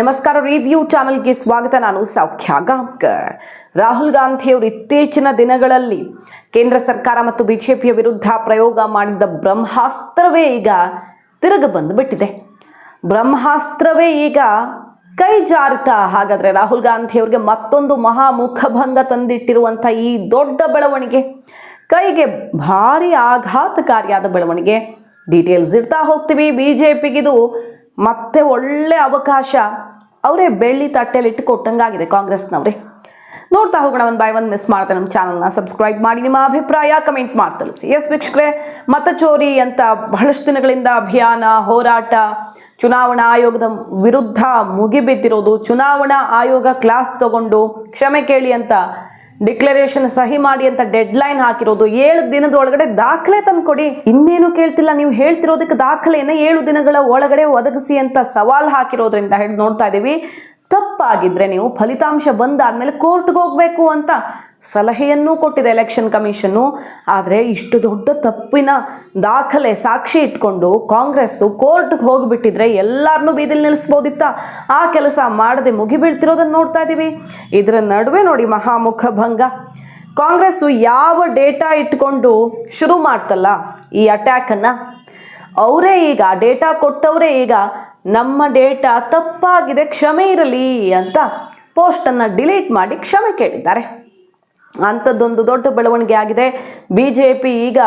ನಮಸ್ಕಾರ ರಿವ್ಯೂ ಚಾನೆಲ್ಗೆ ಸ್ವಾಗತ. ನಾನು ಸೌಖ್ಯ ಗಾಂಕರ್ ರಾಹುಲ್ ಗಾಂಧಿಯವರು ಇತ್ತೀಚಿನ ದಿನಗಳಲ್ಲಿ ಕೇಂದ್ರ ಸರ್ಕಾರ ಮತ್ತು ಬಿಜೆಪಿಯ ವಿರುದ್ಧ ಪ್ರಯೋಗ ಮಾಡಿದ್ದ ಬ್ರಹ್ಮಾಸ್ತ್ರವೇ ಈಗ ತಿರುಗ ಬಂದು ಬಿಟ್ಟಿದೆ. ಬ್ರಹ್ಮಾಸ್ತ್ರವೇ ಈಗ ಕೈ ಜಾರಿತ ಹಾಗಾದ್ರೆ ರಾಹುಲ್ ಗಾಂಧಿಯವರಿಗೆ ಮತ್ತೊಂದು ಮಹಾ ಮುಖಭಂಗ ತಂದಿಟ್ಟಿರುವಂಥ ಈ ದೊಡ್ಡ ಬೆಳವಣಿಗೆ, ಕೈಗೆ ಭಾರಿ ಆಘಾತಕಾರಿಯಾದ ಬೆಳವಣಿಗೆ. ಡೀಟೇಲ್ಸ್ ಇಡ್ತಾ ಹೋಗ್ತೀವಿ. ಬಿ ಜೆ ಪಿಗಿದು ಮತ್ತೆ ಒಳ್ಳೆ ಅವಕಾಶ ಅವರೇ ಬೆಳ್ಳಿ ತಟ್ಟೆಯಲ್ಲಿ ಇಟ್ಟು ಕೊಟ್ಟಂಗಾಗಿದೆ ಕಾಂಗ್ರೆಸ್ನವ್ರೆ. ನೋಡ್ತಾ ಹೋಗೋಣ ಒಂದು ಬೈ ಒಂದು ಮಿಸ್ ಮಾಡ್ತಾ ನಮ್ಮ ಚಾನಲ್ನ ಸಬ್ಸ್ಕ್ರೈಬ್ ಮಾಡಿ. ನಿಮ್ಮ ಅಭಿಪ್ರಾಯ ಕಮೆಂಟ್ ಮಾಡಿ ತಿಳಿಸಿ. ಎಸ್ ವೀಕ್ಷಕರೇ ಮತಚೋರಿ ಅಂತ ಬಹಳಷ್ಟು ದಿನಗಳಿಂದ ಅಭಿಯಾನ, ಹೋರಾಟ, ಚುನಾವಣಾ ಆಯೋಗದ ವಿರುದ್ಧ ಮುಗಿಬಿದ್ದಿರೋದು, ಚುನಾವಣಾ ಆಯೋಗ ಕ್ಲಾಸ್ ತಗೊಂಡು ಕ್ಷಮೆ ಕೇಳಿ ಅಂತ ಡಿಕ್ಲರೇಷನ್ ಸಹಿ ಮಾಡಿ ಅಂತ ಡೆಡ್ ಲೈನ್ ಹಾಕಿರೋದು, ಏಳು ದಿನದ ಒಳಗಡೆ ದಾಖಲೆ ತಂದ್ಕೊಡಿ ಇನ್ನೇನು ಕೇಳ್ತಿಲ್ಲ, ನೀವು ಹೇಳ್ತಿರೋದಕ್ಕೆ ದಾಖಲೆಯನ್ನು ಏಳು ದಿನಗಳ ಒಳಗಡೆ ಒದಗಿಸಿ ಅಂತ ಸವಾಲ್ ಹಾಕಿರೋದ್ರಿಂದ ಹೇಳಿ ನೋಡ್ತಾ ಇದ್ದೀವಿ ತಪ್ಪಾಗಿದ್ರೆ ನೀವು ಫಲಿತಾಂಶ ಬಂದಾದ್ಮೇಲೆ ಕೋರ್ಟ್ಗೆ ಹೋಗ್ಬೇಕು ಅಂತ. ಸಲಹೆಯನ್ನೂ ಕೊಟ್ಟಿದೆ ಎಲೆಕ್ಷನ್ ಕಮಿಷನ್ನು ಆದರೆ ಇಷ್ಟು ದೊಡ್ಡ ತಪ್ಪಿನ ದಾಖಲೆ ಸಾಕ್ಷಿ ಇಟ್ಕೊಂಡು ಕಾಂಗ್ರೆಸ್ಸು ಕೋರ್ಟ್ಗೆ ಹೋಗಿಬಿಟ್ಟಿದ್ರೆ ಎಲ್ಲರನ್ನೂ ಬೀದಿಲಿ ನಿಲ್ಲಿಸ್ಬೋದಿತ್ತ ಆ ಕೆಲಸ ಮಾಡದೆ ಮುಗಿಬೀಳ್ತಿರೋದನ್ನು ನೋಡ್ತಾ ಇದ್ದೀವಿ ಇದರ ನಡುವೆ ನೋಡಿ ಮಹಾಮುಖ ಭಂಗ. ಕಾಂಗ್ರೆಸ್ಸು ಯಾವ ಡೇಟಾ ಇಟ್ಕೊಂಡು ಶುರು ಮಾಡ್ತಲ್ಲ ಈ ಅಟ್ಯಾಕನ್ನು ಅವರೇ ಈಗ ಡೇಟಾ ಕೊಟ್ಟವರೇ ಈಗ ನಮ್ಮ ಡೇಟಾ ತಪ್ಪಾಗಿದೆ, ಕ್ಷಮೆ ಇರಲಿ ಅಂತ ಪೋಸ್ಟನ್ನು ಡಿಲೀಟ್ ಮಾಡಿ ಕ್ಷಮೆ ಕೇಳಿದ್ದಾರೆ. ಅಂಥದ್ದೊಂದು ದೊಡ್ಡ ಬೆಳವಣಿಗೆ ಆಗಿದೆ. ಬಿ ಜೆ ಪಿ ಈಗ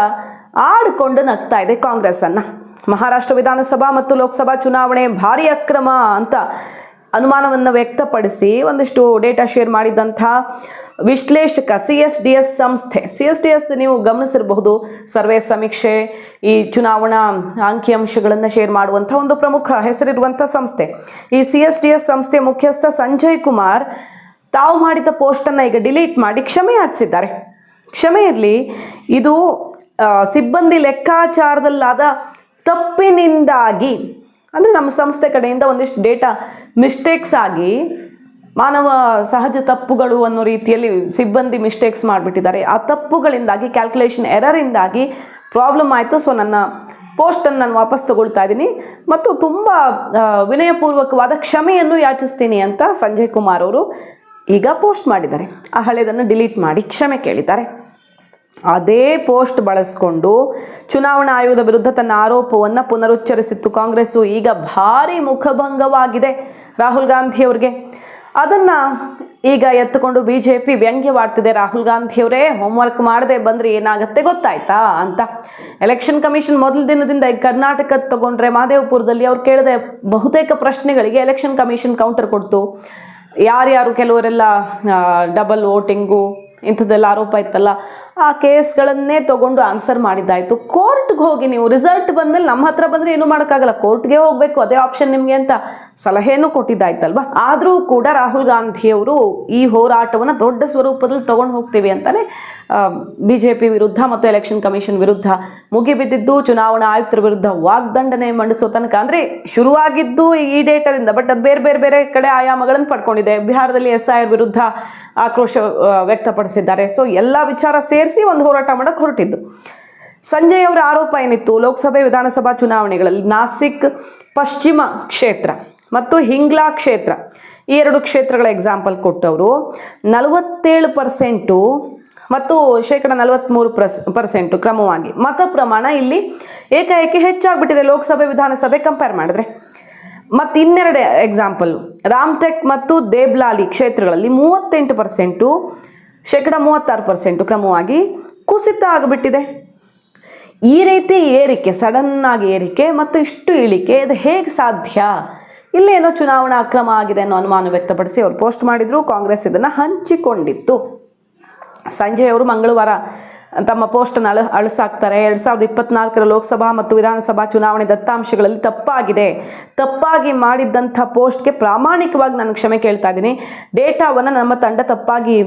ಆಡಿಕೊಂಡು ನಗ್ತಾ ಇದೆ ಕಾಂಗ್ರೆಸ್ಸನ್ನು. ಮಹಾರಾಷ್ಟ್ರ ವಿಧಾನಸಭಾ ಮತ್ತು ಲೋಕಸಭಾ ಚುನಾವಣೆ ಭಾರಿ ಅಕ್ರಮ ಅಂತ ಅನುಮಾನವನ್ನು ವ್ಯಕ್ತಪಡಿಸಿ ಒಂದಿಷ್ಟು ಡೇಟಾ ಶೇರ್ ಮಾಡಿದಂಥ ವಿಶ್ಲೇಷಕ ಸಿ ಎಸ್ ಡಿ ಎಸ್ ಸಂಸ್ಥೆ. ಸಿ ಎಸ್ ಡಿ ಎಸ್ ನೀವು ಗಮನಿಸಿರಬಹುದು. ಸರ್ವೆ ಸಮೀಕ್ಷೆ, ಈ ಚುನಾವಣಾ ಅಂಕಿಅಂಶಗಳನ್ನು ಶೇರ್ ಮಾಡುವಂಥ ಒಂದು ಪ್ರಮುಖ ಹೆಸರಿರುವಂಥ ಸಂಸ್ಥೆ. ಈ ಸಿ ಎಸ್ ಡಿ ಎಸ್ ಸಂಸ್ಥೆ ಮುಖ್ಯಸ್ಥ ಸಂಜಯ್ ಕುಮಾರ್ ತಾವು ಮಾಡಿದ ಪೋಸ್ಟನ್ನು ಈಗ ಡಿಲೀಟ್ ಮಾಡಿ ಕ್ಷಮೆ ಯಾಚಿಸಿದ್ದಾರೆ ಕ್ಷಮೆ ಇರಲಿ ಇದು ಸಿಬ್ಬಂದಿ ಲೆಕ್ಕಾಚಾರದಲ್ಲಾದ ತಪ್ಪಿನಿಂದಾಗಿ, ಅಂದರೆ ನಮ್ಮ ಸಂಸ್ಥೆ ಕಡೆಯಿಂದ ಒಂದಿಷ್ಟು ಡೇಟಾ ಮಿಸ್ಟೇಕ್ಸ್ ಆಗಿ, ಮಾನವ ಸಹಜ ತಪ್ಪುಗಳು ಅನ್ನೋ ರೀತಿಯಲ್ಲಿ ಸಿಬ್ಬಂದಿ ಮಿಸ್ಟೇಕ್ಸ್ ಮಾಡಿಬಿಟ್ಟಿದ್ದಾರೆ. ಆ ತಪ್ಪುಗಳಿಂದಾಗಿ ಕ್ಯಾಲ್ಕುಲೇಷನ್ ಎರರಿಂದಾಗಿ ಪ್ರಾಬ್ಲಮ್ ಆಯಿತು. ಸೊ ನನ್ನ ಪೋಸ್ಟನ್ನು ನಾನು ವಾಪಸ್ ತಗೊಳ್ತಾ ಇದ್ದೀನಿ. ಮತ್ತು ತುಂಬ ವಿನಯಪೂರ್ವಕವಾದ ಕ್ಷಮೆಯನ್ನು ಯಾಚಿಸ್ತೀನಿ ಅಂತ ಸಂಜಯ್ ಕುಮಾರ್ ಅವರು ಈಗ ಪೋಸ್ಟ್ ಮಾಡಿದ್ದಾರೆ. ಆ ಹಳೆಯದನ್ನು ಡಿಲೀಟ್ ಮಾಡಿ ಕ್ಷಮೆ ಕೇಳಿದ್ದಾರೆ. ಅದೇ ಪೋಸ್ಟ್ ಬಳಸ್ಕೊಂಡು ಚುನಾವಣಾ ಆಯೋಗದ ವಿರುದ್ಧ ತನ್ನ ಆರೋಪವನ್ನು ಪುನರುಚ್ಚರಿಸಿತ್ತು ಕಾಂಗ್ರೆಸ್ಸು. ಈಗ ಭಾರಿ ಮುಖಭಂಗವಾಗಿದೆ ರಾಹುಲ್ ಗಾಂಧಿಯವ್ರಿಗೆ. ಅದನ್ನು ಈಗ ಎತ್ತುಕೊಂಡು ಬಿ ಜೆ ಪಿ ವ್ಯಂಗ್ಯವಾಡ್ತಿದೆ. ರಾಹುಲ್ ಗಾಂಧಿಯವರೇ ಹೋಮ್ವರ್ಕ್ ಮಾಡದೆ ಬಂದರೆ ಏನಾಗುತ್ತೆ ಗೊತ್ತಾಯ್ತಾ ಅಂತ. ಎಲೆಕ್ಷನ್ ಕಮಿಷನ್ ಮೊದಲ ದಿನದಿಂದ ಕರ್ನಾಟಕ ತಗೊಂಡ್ರೆ ಮಾದೇವಪುರದಲ್ಲಿ ಅವ್ರು ಕೇಳಿದ ಬಹುತೇಕ ಪ್ರಶ್ನೆಗಳಿಗೆ ಎಲೆಕ್ಷನ್ ಕಮಿಷನ್ ಕೌಂಟರ್ ಕೊಡ್ತು. ಯಾರ್ಯಾರು ಕೆಲವರೆಲ್ಲ ಡಬಲ್ ವೋಟಿಂಗು ಇಂಥದ್ದೆಲ್ಲ ಆರೋಪ ಇತ್ತಲ್ಲ ಆ ಕೇಸ್ಗಳನ್ನೇ ತಗೊಂಡು ಆನ್ಸರ್ ಮಾಡಿದ್ದಾಯಿತು. ಕೋರ್ಟ್ಗೆ ಹೋಗಿ ನೀವು ರಿಸಲ್ಟ್ ಬಂದಮೇಲೆ ನಮ್ಮ ಹತ್ರ ಬಂದರೆ ಏನೂ ಮಾಡೋಕ್ಕಾಗಲ್ಲ. ಕೋರ್ಟ್ಗೆ ಹೋಗಬೇಕು, ಅದೇ ಆಪ್ಷನ್ ನಿಮಗೆ ಅಂತ ಸಲಹೆನೂ ಕೊಟ್ಟಿದ್ದಾಯ್ತಲ್ವಾ? ಆದರೂ ಕೂಡ ರಾಹುಲ್ ಗಾಂಧಿಯವರು ಈ ಹೋರಾಟವನ್ನು ದೊಡ್ಡ ಸ್ವರೂಪದಲ್ಲಿ ತೊಗೊಂಡು ಹೋಗ್ತೀವಿ ಅಂತಲೇ ಬಿ ಜೆ ಪಿ ವಿರುದ್ಧ ಮತ್ತು ಎಲೆಕ್ಷನ್ ಕಮಿಷನ್ ವಿರುದ್ಧ ಮುಗಿಬಿದ್ದಿದ್ದು, ಚುನಾವಣಾ ಆಯುಕ್ತರ ವಿರುದ್ಧ ವಾಗ್ದಂಡನೆ ಮಂಡಿಸೋ ತನಕ. ಅಂದರೆ ಶುರುವಾಗಿದ್ದು ಈ ಡೇಟಾದಿಂದ, ಬಟ್ ಅದು ಬೇರೆ ಬೇರೆ ಬೇರೆ ಕಡೆ ಆಯಾಮಗಳನ್ನು ಪಡ್ಕೊಂಡಿದೆ. ಬಿಹಾರದಲ್ಲಿ ಎಸ್ ಐ ಆರ್ ವಿರುದ್ಧ ಆಕ್ರೋಶ ವ್ಯಕ್ತಪಡಿಸಿದ್ದಾರೆ. ಸೊ ಎಲ್ಲ ವಿಚಾರ ಸೇರಿಸಿ ಒಂದು ಹೋರಾಟ ಮಾಡಕ್ಕೆ ಹೊರಟಿದ್ದು. ಸಂಜಯ್ ಅವರ ಆರೋಪ ಏನಿತ್ತು? ಲೋಕಸಭೆ ವಿಧಾನಸಭಾ ಚುನಾವಣೆಗಳಲ್ಲಿ ನಾಸಿಕ್ ಪಶ್ಚಿಮ ಕ್ಷೇತ್ರ ಮತ್ತು ಹಿಂಗ್ಲಾ ಕ್ಷೇತ್ರ ಈ ಎರಡು ಕ್ಷೇತ್ರಗಳ ಎಕ್ಸಾಂಪಲ್ ಕೊಟ್ಟವರು. ನಲವತ್ತೇಳು ಪರ್ಸೆಂಟು ಮತ್ತು ಶೇಕಡ ನಲವತ್ತ್ಮೂರು ಪ್ರಸ್ ಪರ್ಸೆಂಟು ಕ್ರಮವಾಗಿ. ಮತ ಪ್ರಮಾಣ ಇಲ್ಲಿ ಏಕಾಏಕಿ ಹೆಚ್ಚಾಗ್ಬಿಟ್ಟಿದೆ ಲೋಕಸಭೆ ವಿಧಾನಸಭೆ ಕಂಪೇರ್ ಮಾಡಿದ್ರೆ. ಮತ್ತು ಇನ್ನೆರಡು ಎಕ್ಸಾಂಪಲ್ ರಾಮ್ಟೆಕ್ ಮತ್ತು ದೇಬ್ಲಾಲಿ ಕ್ಷೇತ್ರಗಳಲ್ಲಿ ಮೂವತ್ತೆಂಟು ಪರ್ಸೆಂಟು ಶೇಕಡ ಮೂವತ್ತಾರು ಪರ್ಸೆಂಟು ಕ್ರಮವಾಗಿ ಕುಸಿತ ಆಗಿಬಿಟ್ಟಿದೆ. ಈ ರೀತಿ ಏರಿಕೆ, ಸಡನ್ನಾಗಿ ಏರಿಕೆ ಮತ್ತು ಇಷ್ಟು ಇಳಿಕೆ ಇದು ಹೇಗೆ ಸಾಧ್ಯ? ಇಲ್ಲೇನೋ ಚುನಾವಣಾ ಅಕ್ರಮ ಆಗಿದೆ ಅನ್ನೋ ಅನುಮಾನ ವ್ಯಕ್ತಪಡಿಸಿ ಅವರು ಪೋಸ್ಟ್ ಮಾಡಿದರು, ಕಾಂಗ್ರೆಸ್ ಇದನ್ನು ಹಂಚಿಕೊಂಡಿತ್ತು. ಸಂಜಯ್ ಅವರು ಮಂಗಳವಾರ ತಮ್ಮ ಪೋಸ್ಟನ್ನು ಅಳ, ಅಳಿಸಾಕ್ತಾರೆ. ಎರಡು ಸಾವಿರದ ಇಪ್ಪತ್ನಾಲ್ಕರ ಲೋಕಸಭಾ ಮತ್ತು ವಿಧಾನಸಭಾ ಚುನಾವಣೆ ದತ್ತಾಂಶಗಳಲ್ಲಿ ತಪ್ಪಾಗಿದೆ. ತಪ್ಪಾಗಿ ಮಾಡಿದ್ದಂಥ ಪೋಸ್ಟ್ಗೆ ಪ್ರಾಮಾಣಿಕವಾಗಿ ನಾನು ಕ್ಷಮೆ ಕೇಳ್ತಾ ಇದ್ದೀನಿ. ಡೇಟಾವನ್ನು ನಮ್ಮ ತಂಡ ತಪ್ಪಾಗಿ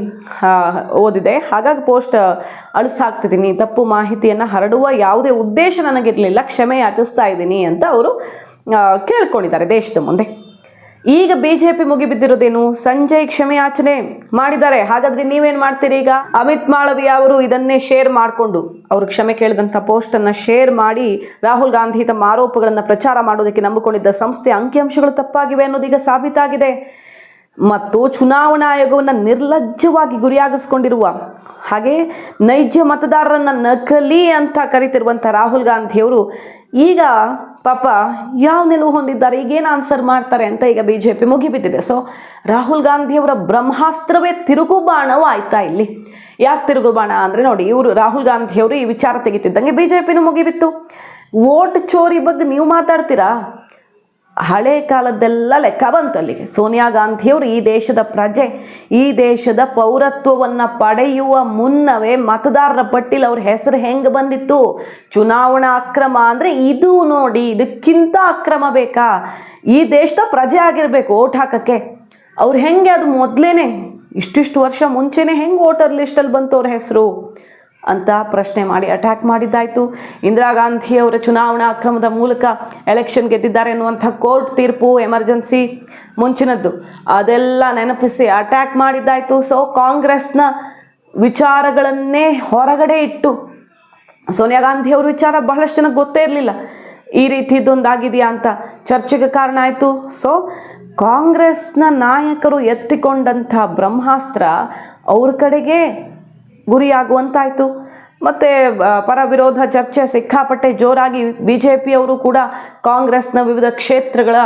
ಓದಿದೆ. ಹಾಗಾಗಿ ಪೋಸ್ಟ್ ಅಳಿಸಾಕ್ತಿದ್ದೀನಿ. ತಪ್ಪು ಮಾಹಿತಿಯನ್ನು ಹರಡುವ ಯಾವುದೇ ಉದ್ದೇಶ ನನಗಿರಲಿಲ್ಲ. ಕ್ಷಮೆ ಯಾಚಿಸ್ತಾ ಇದ್ದೀನಿ ಅಂತ ಅವರು ಕೇಳ್ಕೊಂಡಿದ್ದಾರೆ ದೇಶದ ಮುಂದೆ. ಈಗ ಬಿಜೆಪಿ ಮುಗಿಬಿದ್ದಿರೋದೇನು? ಸಂಜಯ್ ಕ್ಷಮೆಯಾಚನೆ ಮಾಡಿದ್ದಾರೆ. ಹಾಗಾದ್ರೆ ನೀವೇನ್ ಮಾಡ್ತೀರಿ ಈಗ? ಅಮಿತ್ ಮಾಳವಿಯ ಅವರು ಇದನ್ನೇ ಶೇರ್ ಮಾಡಿಕೊಂಡು, ಅವರು ಕ್ಷಮೆ ಕೇಳಿದಂಥ ಪೋಸ್ಟ್ ಅನ್ನ ಶೇರ್ ಮಾಡಿ, ರಾಹುಲ್ ಗಾಂಧಿ ತಮ್ಮ ಆರೋಪಗಳನ್ನು ಪ್ರಚಾರ ಮಾಡೋದಕ್ಕೆ ನಂಬಿಕೊಂಡಿದ್ದ ಸಂಸ್ಥೆ ಅಂಕಿಅಂಶಗಳು ತಪ್ಪಾಗಿವೆ ಅನ್ನೋದೀಗ ಸಾಬೀತಾಗಿದೆ. ಮತ್ತು ಚುನಾವಣಾ ಆಯೋಗವನ್ನು ನಿರ್ಲಜ್ಜವಾಗಿ ಗುರಿಯಾಗಿಸ್ಕೊಂಡಿರುವ, ಹಾಗೆ ನೈಜ ಮತದಾರರನ್ನ ನಕಲಿ ಅಂತ ಕರಿತಿರುವಂಥ ರಾಹುಲ್ ಗಾಂಧಿಯವರು ಈಗ ಪಾಪ ಯಾವ ನಿಲುವು ಹೊಂದಿದ್ದಾರೆ, ಈಗೇನು ಆನ್ಸರ್ ಮಾಡ್ತಾರೆ ಅಂತ ಈಗ ಬಿ ಜೆ ಪಿ ಮುಗಿಬಿದ್ದಿದೆ. ಸೊ ರಾಹುಲ್ ಗಾಂಧಿಯವರ ಬ್ರಹ್ಮಾಸ್ತ್ರವೇ ತಿರುಗುಬಾಣವು ಆಯ್ತಾ ಇಲ್ಲಿ? ಯಾಕೆ ತಿರುಗುಬಾಣ ಅಂದರೆ ನೋಡಿ, ಇವರು ರಾಹುಲ್ ಗಾಂಧಿಯವರು ಈ ವಿಚಾರ ತೆಗಿತಿದ್ದಂಗೆ ಬಿ ಜೆ ಪಿನೂ ಮುಗಿಬಿತ್ತು. ವೋಟ್ ಚೋರಿ ಬಗ್ಗೆ ನೀವು ಮಾತಾಡ್ತೀರಾ? ಹಳೆ ಕಾಲದ್ದೆಲ್ಲ ಲೆಕ್ಕ ಬಂತು ಅಲ್ಲಿಗೆ. ಸೋನಿಯಾ ಗಾಂಧಿಯವರು ಈ ದೇಶದ ಪ್ರಜೆ, ಈ ದೇಶದ ಪೌರತ್ವವನ್ನು ಪಡೆಯುವ ಮುನ್ನವೇ ಮತದಾರರ ಪಟ್ಟಿಲಿ ಅವ್ರ ಹೆಸರು ಹೆಂಗೆ ಬಂದಿತ್ತು? ಚುನಾವಣಾ ಅಕ್ರಮ ಅಂದರೆ ಇದು ನೋಡಿ, ಇದಕ್ಕಿಂತ ಅಕ್ರಮ ಬೇಕಾ? ಈ ದೇಶದ ಪ್ರಜೆ ಆಗಿರಬೇಕು ಓಟ್ ಹಾಕೋಕ್ಕೆ. ಅವ್ರು ಹೆಂಗೆ ಅದು ಮೊದಲೇ ಇಷ್ಟಿಷ್ಟು ವರ್ಷ ಮುಂಚೆನೇ ಹೆಂಗೆ ವೋಟರ್ ಲಿಸ್ಟಲ್ಲಿ ಬಂತು ಅವ್ರ ಹೆಸರು? ಅಂತ ಪ್ರಶ್ನೆ ಮಾಡಿ ಅಟ್ಯಾಕ್ ಮಾಡಿದ್ದಾಯಿತು. ಇಂದಿರಾ ಗಾಂಧಿ ಅವರ ಚುನಾವಣಾ ಅಕ್ರಮದ ಮೂಲಕ ಎಲೆಕ್ಷನ್ ಗೆದ್ದಿದ್ದಾರೆ ಎನ್ನುವಂಥ ಕೋರ್ಟ್ ತೀರ್ಪು ಎಮರ್ಜೆನ್ಸಿ ಮುಂಚಿನದ್ದು. ಅದೆಲ್ಲ ನೆನಪಿಸಿ ಅಟ್ಯಾಕ್ ಮಾಡಿದ್ದಾಯಿತು. ಸೊ ಕಾಂಗ್ರೆಸ್ನ ವಿಚಾರಗಳನ್ನೇ ಹೊರಗಡೆ ಇಟ್ಟು ಸೋನಿಯಾ ಗಾಂಧಿ ಅವ್ರ ವಿಚಾರ ಬಹಳಷ್ಟು ಜನಕ್ಕೆ ಗೊತ್ತೇ ಇರಲಿಲ್ಲ. ಈ ರೀತಿ ಇದೊಂದಾಗಿದೆಯಾ ಅಂತ ಚರ್ಚೆಗೆ ಕಾರಣ ಆಯಿತು. ಸೊ ಕಾಂಗ್ರೆಸ್ನ ನಾಯಕರು ಎತ್ತಿಕೊಂಡಂಥ ಬ್ರಹ್ಮಾಸ್ತ್ರ ಅವ್ರ ಕಡೆಗೆ ಗುರಿಯಾಗುವಂತಾಯಿತು. ಮತ್ತು ಪರ ವಿರೋಧ ಚರ್ಚೆ ಸಿಕ್ಕಾಪಟ್ಟೆ ಜೋರಾಗಿ ಬಿ ಜೆ ಪಿಯವರು ಕೂಡ ಕಾಂಗ್ರೆಸ್ನ ವಿವಿಧ ಕ್ಷೇತ್ರಗಳ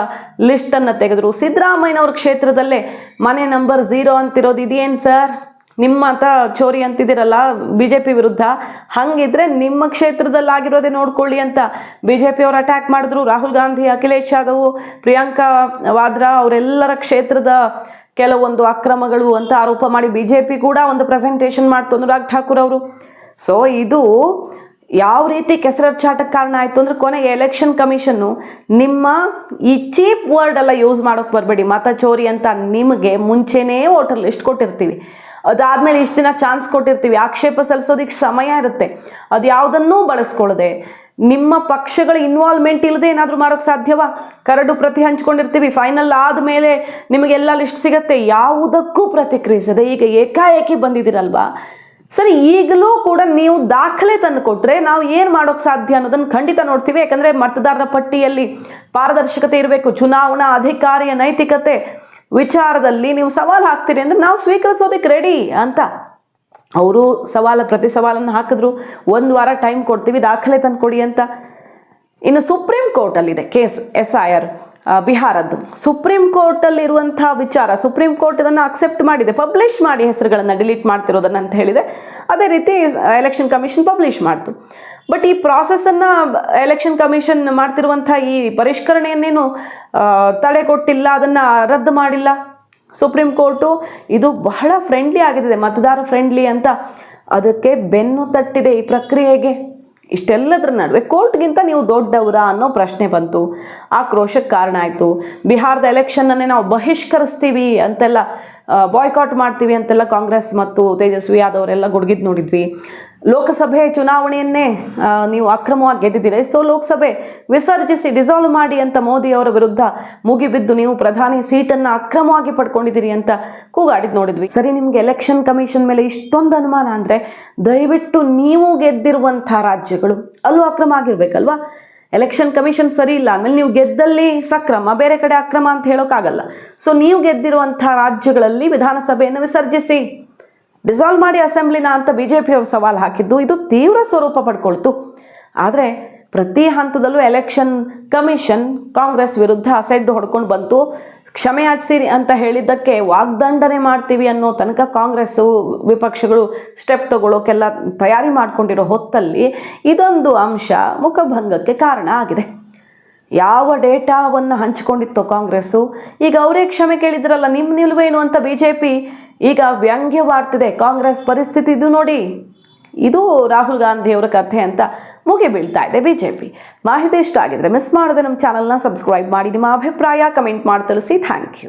ಲಿಸ್ಟನ್ನು ತೆಗೆದರು. ಸಿದ್ದರಾಮಯ್ಯನವ್ರ ಕ್ಷೇತ್ರದಲ್ಲೇ ಮನೆ ನಂಬರ್ ಝೀರೋ ಅಂತಿರೋದು ಇದೇನು ಸರ್? ನಿಮ್ಮ ಅಂತ ಚೋರಿ ಅಂತಿದ್ದೀರಲ್ಲ ಬಿ ಜೆ ಪಿ ವಿರುದ್ಧ? ಹಂಗಿದ್ರೆ ನಿಮ್ಮ ಕ್ಷೇತ್ರದಲ್ಲಾಗಿರೋದೇ ನೋಡ್ಕೊಳ್ಳಿ ಅಂತ ಬಿ ಜೆ ಪಿಯವರು ಅಟ್ಯಾಕ್ ಮಾಡಿದ್ರು. ರಾಹುಲ್ ಗಾಂಧಿ, ಅಖಿಲೇಶ್ ಯಾದವ್, ಪ್ರಿಯಾಂಕಾ ವಾದ್ರಾ, ಅವರೆಲ್ಲರ ಕ್ಷೇತ್ರದ ಕೆಲವೊಂದು ಅಕ್ರಮಗಳು ಅಂತ ಆರೋಪ ಮಾಡಿ ಬಿ ಕೂಡ ಒಂದು ಪ್ರೆಸೆಂಟೇಷನ್ ಮಾಡ್ತು ಅನುರಾಗ್ ಠಾಕೂರ್ ಅವರು. ಸೊ ಇದು ಯಾವ ರೀತಿ ಕೆಸರಚ್ಚಾಟಕ್ಕೆ ಕಾರಣ ಆಯಿತು ಅಂದರೆ ಕೊನೆಗೆ ಎಲೆಕ್ಷನ್ ಕಮಿಷನ್ನು ನಿಮ್ಮ ಈ ಚೀಪ್ ವರ್ಡ್ ಎಲ್ಲ ಯೂಸ್ ಮಾಡೋಕ್ಕೆ ಬರಬೇಡಿ. ಮತ ಚೋರಿ ಅಂತ ನಿಮಗೆ ಮುಂಚೆನೇ ವೋಟರ್ ಲಿಸ್ಟ್ ಕೊಟ್ಟಿರ್ತೀವಿ. ಅದಾದಮೇಲೆ ಇಷ್ಟು ದಿನ ಚಾನ್ಸ್ ಕೊಟ್ಟಿರ್ತೀವಿ. ಆಕ್ಷೇಪ ಸಲ್ಲಿಸೋದಕ್ಕೆ ಸಮಯ ಇರುತ್ತೆ. ಅದು ಯಾವುದನ್ನೂ ಬಳಸ್ಕೊಳ್ಳದೆ ನಿಮ್ಮ ಪಕ್ಷಗಳ ಇನ್ವಾಲ್ವ್ಮೆಂಟ್ ಇಲ್ಲದೆ ಏನಾದರೂ ಮಾಡೋಕ್ಕೆ ಸಾಧ್ಯವಾ? ಕರಡು ಪ್ರತಿ ಹಂಚ್ಕೊಂಡಿರ್ತೀವಿ ಫೈನಲ್ ಆದಮೇಲೆ ನಿಮಗೆಲ್ಲ ಲಿಸ್ಟ್ ಸಿಗತ್ತೆ, ಯಾವುದಕ್ಕೂ ಪ್ರತಿಕ್ರಿಯಿಸದೆ ಈಗ ಏಕಾಏಕಿ ಬಂದಿದ್ದೀರಲ್ವಾ? ಸರಿ, ಈಗಲೂ ಕೂಡ ನೀವು ದಾಖಲೆ ತಂದು ಕೊಟ್ಟರೆ ನಾವು ಏನು ಮಾಡೋಕ್ಕೆ ಸಾಧ್ಯ ಅನ್ನೋದನ್ನು ಖಂಡಿತ ನೋಡ್ತೀವಿ, ಯಾಕಂದರೆ ಮತದಾರರ ಪಟ್ಟಿಯಲ್ಲಿ ಪಾರದರ್ಶಕತೆ ಇರಬೇಕು, ಚುನಾವಣಾ ಅಧಿಕಾರಿಯ ನೈತಿಕತೆ, ವಿಚಾರದಲ್ಲಿ ನೀವು ಸವಾಲು ಹಾಕ್ತೀರಿ ಅಂದರೆ ನಾವು ಸ್ವೀಕರಿಸೋದಕ್ಕೆ ರೆಡಿ ಅಂತ. ಅವರು ಸವಾಲ, ಪ್ರತಿ ಸವಾಲನ್ನು ಹಾಕಿದ್ರು, ಒಂದು ವಾರ ಟೈಮ್ ಕೊಡ್ತೀವಿ, ದಾಖಲೆ ತಂದು ಕೊಡಿ ಅಂತ. ಇನ್ನು ಸುಪ್ರೀಂ ಕೋರ್ಟಲ್ಲಿದೆ ಕೇಸ್ ಎಸ್ ಐ ಆರ್ ಬಿಹಾರದ್ದು. ಸುಪ್ರೀಂ ಕೋರ್ಟಲ್ಲಿರುವಂಥ ವಿಚಾರ, ಸುಪ್ರೀಂ ಕೋರ್ಟ್ ಇದನ್ನು ಅಕ್ಸೆಪ್ಟ್ ಮಾಡಿದೆ ಪಬ್ಲಿಷ್ ಮಾಡಿ ಹೆಸರುಗಳನ್ನು ಡಿಲೀಟ್ ಮಾಡ್ತಿರೋದನ್ನು ಅಂತ ಹೇಳಿದೆ. ಅದೇ ರೀತಿ ಎಲೆಕ್ಷನ್ ಕಮಿಷನ್ ಪಬ್ಲಿಷ್ ಮಾಡ್ತು. ಬಟ್ ಈ ಪ್ರಾಸೆಸ್ಸನ್ನು ಎಲೆಕ್ಷನ್ ಕಮಿಷನ್ ಮಾಡ್ತಿರುವಂಥ ಈ ಪರಿಷ್ಕರಣೆಯನ್ನೇನು ತಡೆ ಕೊಟ್ಟಿಲ್ಲ, ಅದನ್ನು ರದ್ದು ಮಾಡಿಲ್ಲ. ಸುಪ್ರೀಂ ಕೋರ್ಟು ಇದು ಬಹಳ ಫ್ರೆಂಡ್ಲಿ ಆಗಿದೆ ಮತದಾರ ಫ್ರೆಂಡ್ಲಿ ಅಂತ. ಅದಕ್ಕೆ ಬೆನ್ನು ತಟ್ಟಿದೆ ಈ ಪ್ರಕ್ರಿಯೆಗೆ. ಇಷ್ಟೆಲ್ಲದರ ನಡುವೆ ಕೋರ್ಟ್ಗಿಂತ ನೀವು ದೊಡ್ಡವರ ಅನ್ನೋ ಪ್ರಶ್ನೆ ಬಂತು. ಆಕ್ರೋಶಕ್ಕೆ ಕಾರಣ ಆಯಿತು. ಬಿಹಾರದ ಎಲೆಕ್ಷನ್ನನ್ನೇ ನಾವು ಬಹಿಷ್ಕರಿಸ್ತೀವಿ ಅಂತೆಲ್ಲ ಬಾಯ್ಕಾಟ್ ಮಾಡ್ತೀವಿ ಅಂತೆಲ್ಲ ಕಾಂಗ್ರೆಸ್ ಮತ್ತು ತೇಜಸ್ವಿ ಯಾದವರೆಲ್ಲ ಗುಡುಗಿದ್ ನೋಡಿದ್ವಿ. ಲೋಕಸಭೆ ಚುನಾವಣೆಯನ್ನೇ ನೀವು ಅಕ್ರಮವಾಗಿ ಗೆದ್ದಿದ್ದೀರಿ. ಸೊ ಲೋಕಸಭೆ ವಿಸರ್ಜಿಸಿ ಡಿಸಾಲ್ವ್ ಮಾಡಿ ಅಂತ ಮೋದಿ ಅವರ ವಿರುದ್ಧ ಮುಗಿಬಿದ್ದು ನೀವು ಪ್ರಧಾನಿ ಸೀಟನ್ನು ಅಕ್ರಮವಾಗಿ ಪಡ್ಕೊಂಡಿದ್ದೀರಿ ಅಂತ ಕೂಗಾಡಿದ್ ನೋಡಿದ್ವಿ. ಸರಿ, ನಿಮಗೆ ಎಲೆಕ್ಷನ್ ಕಮಿಷನ್ ಮೇಲೆ ಇಷ್ಟೊಂದು ಅನುಮಾನ ಅಂದರೆ ದಯವಿಟ್ಟು ನೀವು ಗೆದ್ದಿರುವಂಥ ರಾಜ್ಯಗಳು ಅಲ್ಲೂ ಅಕ್ರಮ ಆಗಿರ್ಬೇಕಲ್ವಾ? ಎಲೆಕ್ಷನ್ ಕಮಿಷನ್ ಸರಿ ಇಲ್ಲ, ಆಮೇಲೆ ನೀವು ಗೆದ್ದಲ್ಲಿ ಸಕ್ರಮ, ಬೇರೆ ಕಡೆ ಅಕ್ರಮ ಅಂತ ಹೇಳೋಕ್ಕಾಗಲ್ಲ. ಸೊ ನೀವು ಗೆದ್ದಿರುವಂಥ ರಾಜ್ಯಗಳಲ್ಲಿ ವಿಧಾನಸಭೆಯನ್ನು ವಿಸರ್ಜಿಸಿ. ಡಿಸಾಲ್ವ್ ಮಾಡಿ ಅಸೆಂಬ್ಲಿನ ಅಂತ ಬಿ ಜೆ ಸವಾಲು ಹಾಕಿದ್ದು, ಇದು ತೀವ್ರ ಸ್ವರೂಪ ಪಡ್ಕೊಳ್ತು. ಆದರೆ ಪ್ರತಿ ಹಂತದಲ್ಲೂ ಎಲೆಕ್ಷನ್ ಕಮಿಷನ್ ಕಾಂಗ್ರೆಸ್ ವಿರುದ್ಧ ಸೆಡ್ಡು ಹೊಡ್ಕೊಂಡು ಬಂತು. ಕ್ಷಮೆ ಅಂತ ಹೇಳಿದ್ದಕ್ಕೆ ವಾಗ್ದಂಡನೆ ಮಾಡ್ತೀವಿ ಅನ್ನೋ ತನಕ ಕಾಂಗ್ರೆಸ್ಸು ವಿಪಕ್ಷಗಳು ಸ್ಟೆಪ್ ತಗೊಳ್ಳೋಕೆಲ್ಲ ತಯಾರಿ ಮಾಡ್ಕೊಂಡಿರೋ ಹೊತ್ತಲ್ಲಿ ಇದೊಂದು ಅಂಶ ಮುಖಭಂಗಕ್ಕೆ ಕಾರಣ ಆಗಿದೆ. ಯಾವ ಡೇಟಾವನ್ನು ಹಂಚಿಕೊಂಡಿತ್ತೋ ಕಾಂಗ್ರೆಸ್ಸು? ಈಗ ಅವರೇ ಕ್ಷಮೆ ಕೇಳಿದ್ರಲ್ಲ ನಿಮ್ಮ ನಿಲುವೇನು ಅಂತ ಬಿ ಜೆ ಪಿ ಈಗ ವ್ಯಂಗ್ಯವಾಡ್ತಿದೆ ಕಾಂಗ್ರೆಸ್ ಪರಿಸ್ಥಿತಿ ಇದು ನೋಡಿ. ಇದು ರಾಹುಲ್ ಗಾಂಧಿಯವರ ಕಥೆ ಅಂತ ಮುಗಿ ಬೀಳ್ತಾ ಇದೆ ಬಿ ಜೆ ಪಿ ಮಾಹಿತಿ ಇಷ್ಟ ಆಗಿದ್ರೆ ಮಿಸ್ ಮಾಡದೆ ನಮ್ಮ ಚಾನಲ್ನ ಸಬ್ಸ್ಕ್ರೈಬ್ ಮಾಡಿ. ನಿಮ್ಮ ಅಭಿಪ್ರಾಯ ಕಮೆಂಟ್ ಮಾಡಿ ತಿಳಿಸಿ. Thank you